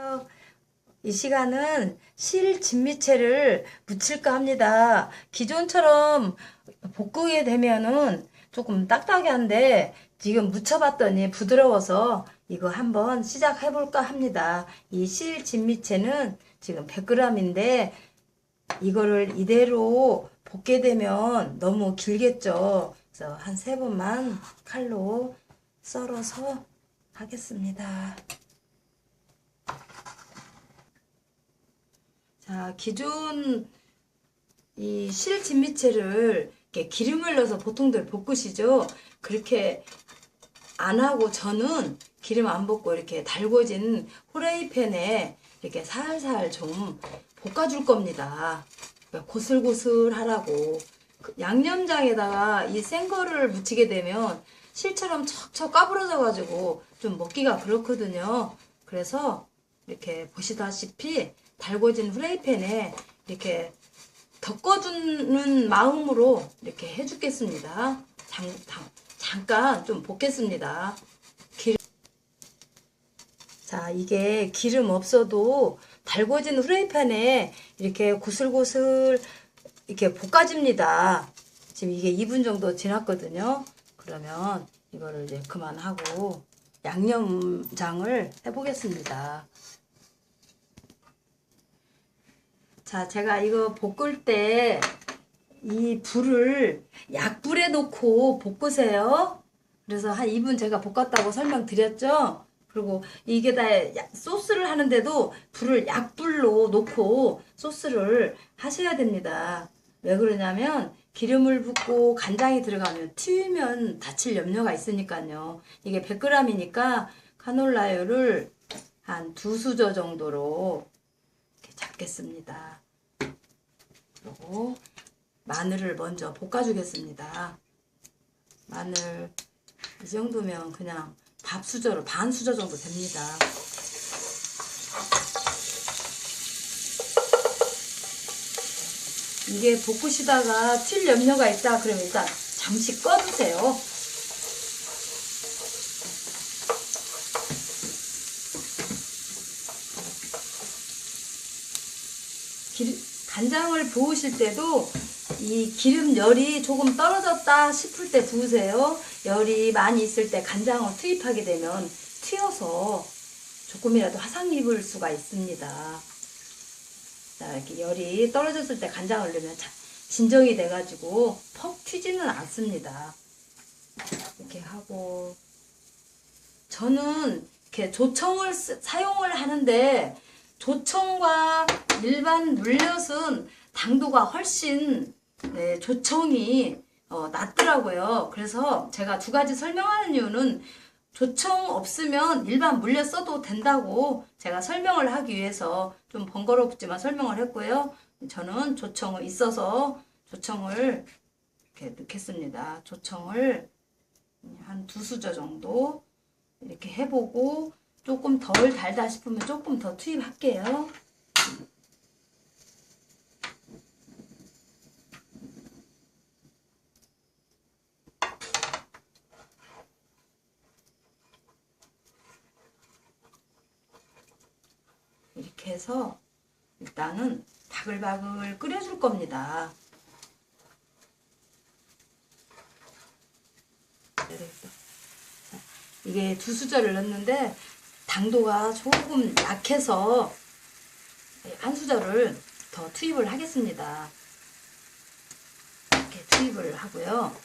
어, 이 시간은 실 진미채를 무칠까 합니다. 기존처럼 볶게 되면은 조금 딱딱한데 지금 무쳐봤더니 부드러워서 이거 한번 시작해 볼까 합니다. 이 실 진미채는 지금 100g인데 이거를 이대로 볶게 되면 너무 길겠죠. 그래서 한 세 번만 칼로 썰어서 하겠습니다. 자, 기존 이 실 진미채를 이렇게 기름을 넣어서 보통들 볶으시죠? 그렇게 안 하고 저는 기름 안 볶고 이렇게 달궈진 후라이팬에 이렇게 살살 좀 볶아줄 겁니다. 그러니까 고슬고슬 하라고. 그 양념장에다가 이센 거를 묻히게 되면 실처럼 척척 까부러져 가지고 좀 먹기가 그렇거든요. 그래서 이렇게 보시다시피 달궈진 후라이팬에 이렇게 덮어주는 마음으로 이렇게 해주겠습니다. 잠, 잠, 잠깐 좀 볶겠습니다. 기름. 자, 이게 기름 없어도 달궈진 후라이팬에 이렇게 고슬고슬 이렇게 볶아집니다. 지금 이게 2분 정도 지났거든요. 그러면 이거를 이제 그만하고 양념장을 해보겠습니다. 자, 제가 이거 볶을 때 이 불을 약불에 놓고 볶으세요. 그래서 한 2분 제가 볶았다고 설명드렸죠. 그리고 이게 다 야- 소스를 하는데도 불을 약불로 놓고 소스를 하셔야 됩니다. 왜 그러냐면 기름을 붓고 간장이 들어가면 튀면 다칠 염려가 있으니까요. 이게 100g이니까 카놀라유를 한 두 수저 정도로 잡겠습니다. 그리고 마늘을 먼저 볶아주겠습니다. 마늘 이 정도면 그냥 밥 수저로 반 수저 정도 됩니다. 이게 볶으시다가 튈 염려가 있다 그러면 일단 잠시 꺼주세요. 기- 간장을 부으실 때도 이 기름 열이 조금 떨어졌다 싶을 때 부으세요. 열이 많이 있을 때 간장을 투입하게 되면 튀어서 조금이라도 화상 입을 수가 있습니다. 자, 이렇게 열이 떨어졌을 때 간장을 넣으면 자- 진정이 돼가지고 퍽 튀지는 않습니다. 이렇게 하고 저는 이렇게 조청을 쓰- 사용을 하는데 조청과 일반 물엿은 당도가 훨씬 네, 조청이 어, 낮더라고요. 그래서 제가 두 가지 설명하는 이유는 조청 없으면 일반 물엿 써도 된다고 제가 설명을 하기 위해서 좀 번거롭지만 설명을 했고요. 저는 조청이 있어서 조청을 이렇게 넣겠습니다. 조청을 한 두 수저 정도 이렇게 해보고 조금 덜 달다 싶으면 조금 더 투입할게요. 이렇게 해서 일단은 바글바글 끓여줄 겁니다. 자, 이게 두 수저를 넣는데 당도가 조금 약해서 한 수저를 더 투입을 하겠습니다. 이렇게 투입을 하고요.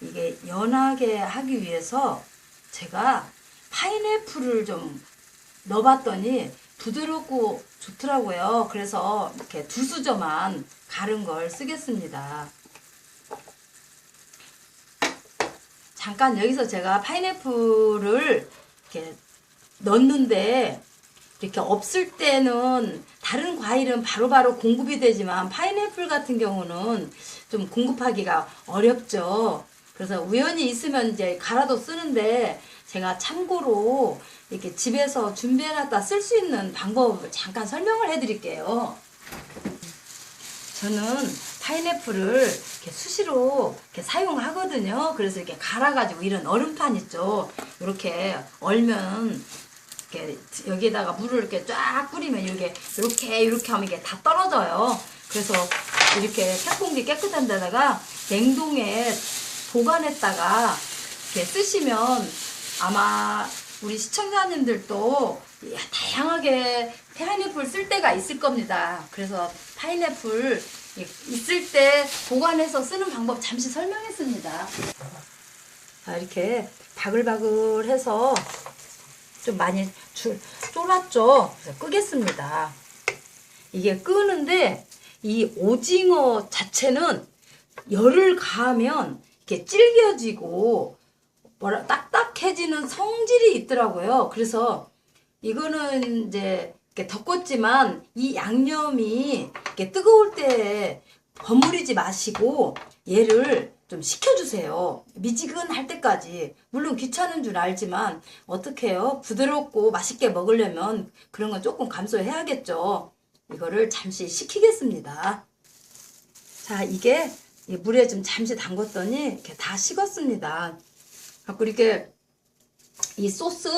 이게 연하게 하기 위해서 제가 파인애플을 좀 넣어봤더니 부드럽고 좋더라고요. 그래서 이렇게 두 수저만 가른 걸 쓰겠습니다. 잠깐 여기서 제가 파인애플을 이렇게 넣는데 이렇게 없을 때는 다른 과일은 바로 바로 공급이 되지만 파인애플 같은 경우는 좀 공급하기가 어렵죠. 그래서 우연히 있으면 이제 갈아도 쓰는데 제가 참고로 이렇게 집에서 준비해놨다 쓸 수 있는 방법을 잠깐 설명을 해드릴게요. 저는 파인애플을 이렇게 수시로 이렇게 사용하거든요. 그래서 이렇게 갈아가지고 이런 얼음판 있죠. 이렇게 얼면 이렇게 여기에다가 물을 이렇게 쫙 뿌리면 이렇게 이렇게 이렇게 하면 이게 다 떨어져요. 그래서 이렇게 캔봉지 깨끗한 데다가 냉동에 보관했다가 이렇게 쓰시면 아마 우리 시청자님들도 다양하게 파인애플 쓸 때가 있을 겁니다. 그래서 파인애플 있을 때 보관해서 쓰는 방법 잠시 설명했습니다. 자, 이렇게 바글바글해서 좀 많이 줄, 쫄았죠? 그래서 끄겠습니다. 이게 끄는데 이 오징어 자체는 열을 가하면 이렇게 질겨지고 뭐라 딱딱해지는 성질이 있더라고요. 그래서 이거는 이제 덮었지만 이 양념이 뜨거울 때 버무리지 마시고 얘를 좀 식혀주세요. 미지근할 때까지. 물론 귀찮은 줄 알지만 어떻게 해요? 부드럽고 맛있게 먹으려면 그런 건 조금 감소해야겠죠. 이거를 잠시 식히겠습니다. 자, 이게 이 물에 좀 잠시 담궜더니 이렇게 다 식었습니다. 갖고 이렇게 이 소스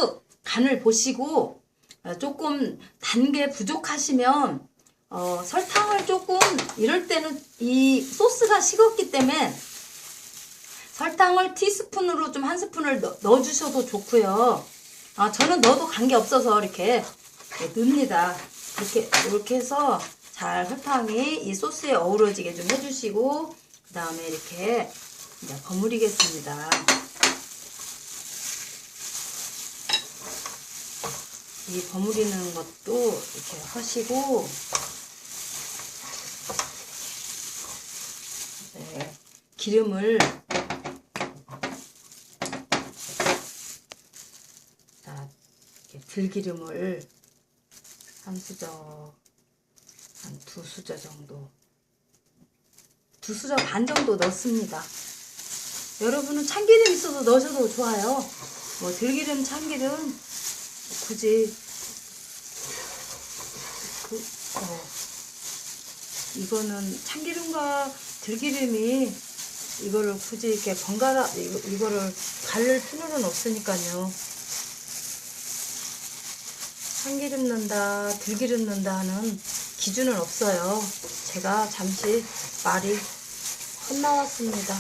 간을 보시고 어, 조금 단 게 부족하시면 어, 설탕을 조금 이럴 때는 이 소스가 식었기 때문에 설탕을 티스푼으로 좀 한 스푼을 넣, 넣어주셔도 좋고요. 아, 저는 넣어도 관계 없어서 이렇게 넣습니다. 이렇게 이렇게 해서 잘 설탕이 이 소스에 어우러지게 좀 해주시고 그 다음에 이렇게 버무리겠습니다. 이 버무리는 것도 이렇게 하시고 네, 기름을 자 이렇게 들기름을 한 수저 한 두 수저 정도 두 수저 반 정도 넣습니다. 여러분은 참기름 있어도 넣으셔도 좋아요. 뭐 들기름, 참기름 굳이 그, 어, 이거는 참기름과 들기름이 이거를 굳이 이렇게 번갈아 이거, 이거를 가를 필요는 없으니까요. 참기름 넣는다, 들기름 넣는다 하는 기준은 없어요. 제가 잠시 말이 헛나왔습니다.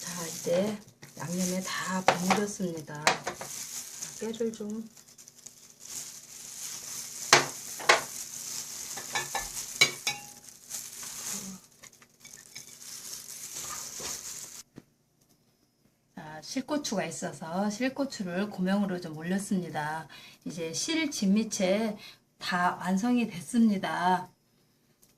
자, 이제 양념에 다 버무렸습니다. 자, 깨를 좀 아, 실고추가 있어서 실고추를 고명으로 좀 올렸습니다. 이제 실 진미채 다 완성이 됐습니다.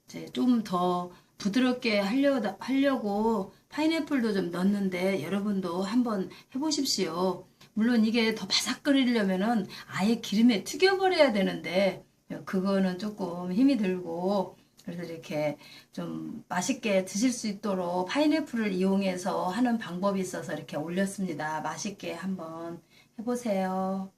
이제 좀 더 부드럽게 하려, 하려고 파인애플도 좀 넣었는데 여러분도 한번 해보십시오. 물론 이게 더 바삭거리려면은 아예 기름에 튀겨버려야 되는데 그거는 조금 힘이 들고 그래서 이렇게 좀 맛있게 드실 수 있도록 파인애플을 이용해서 하는 방법이 있어서 이렇게 올렸습니다. 맛있게 한번 해보세요.